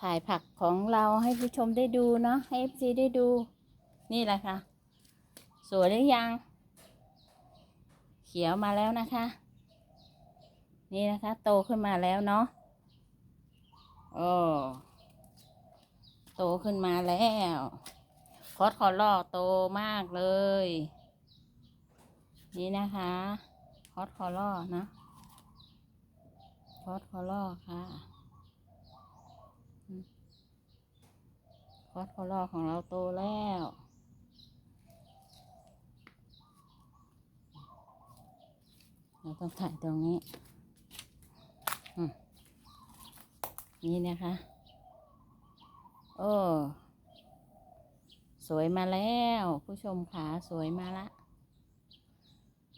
ถ่ายผักของเราให้ผู้ชมได้ดูเนาะให้เอฟซีได้ดู นี่แหละค่ะ สวยหรือยัง เขียวมาแล้วนะคะ นี่นะคะ โตขึ้นมาแล้วเนาะโอ้โตขึ้นมาแล้วคอสคอลล่อโตมากเลย นี่นะคะคอสคอลล่อนะคอสคอลล่อค่ะ คอสคอลล่อของเราโตแล้วเราต้องถ่ายตรงนี้ นี่นะคะ โอ้ สวยมาแล้ว ผู้ชมขาสวยมาละ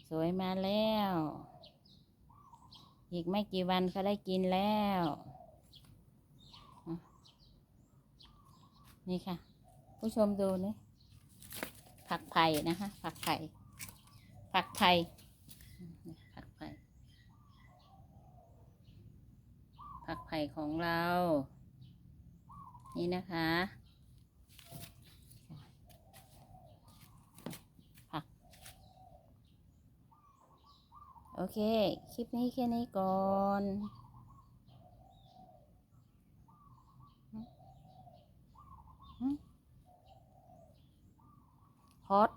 สวยมาแล้ว อีกไม่กี่วันก็ได้กินแล้วอะ นี่ค่ะ ผู้ชมดูนี่ผักไผ่นะคะ ผักไผ่ผักไผ่ผักไผ่ผักไผ่ของเรา นี่นะคะ ผัก โอเค คลิปนี้แค่นี้ก่อน ฮอต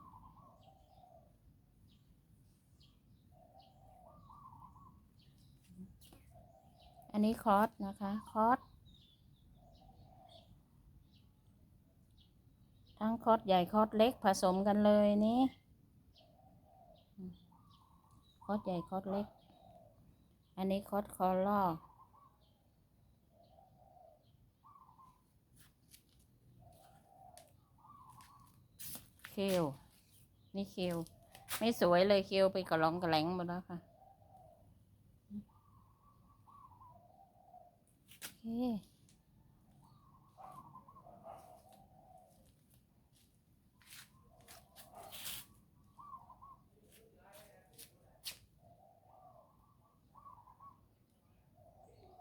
อันนี้คอสนะคะคอสทั้งคอสใหญ่คอสเล็กผสมกันเลยนี่คอสใหญ่คอสเล็ก อันนี้คอสคอลล เคลนี่เคลไม่สวยเลยเคลไปกระลองกระแหลงหมดแล้วค่ะโอเค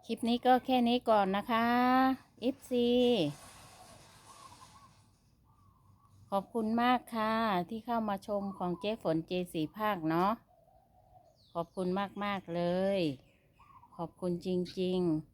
คลิปนี้ก็แค่นี้ก่อนนะคะ FC ขอบคุณมากค่ะ ที่เข้ามาชมของเจ๊ฝนเจสีภาคเนาะขอบคุณมาก ๆ เลย ขอบคุณจริง ๆ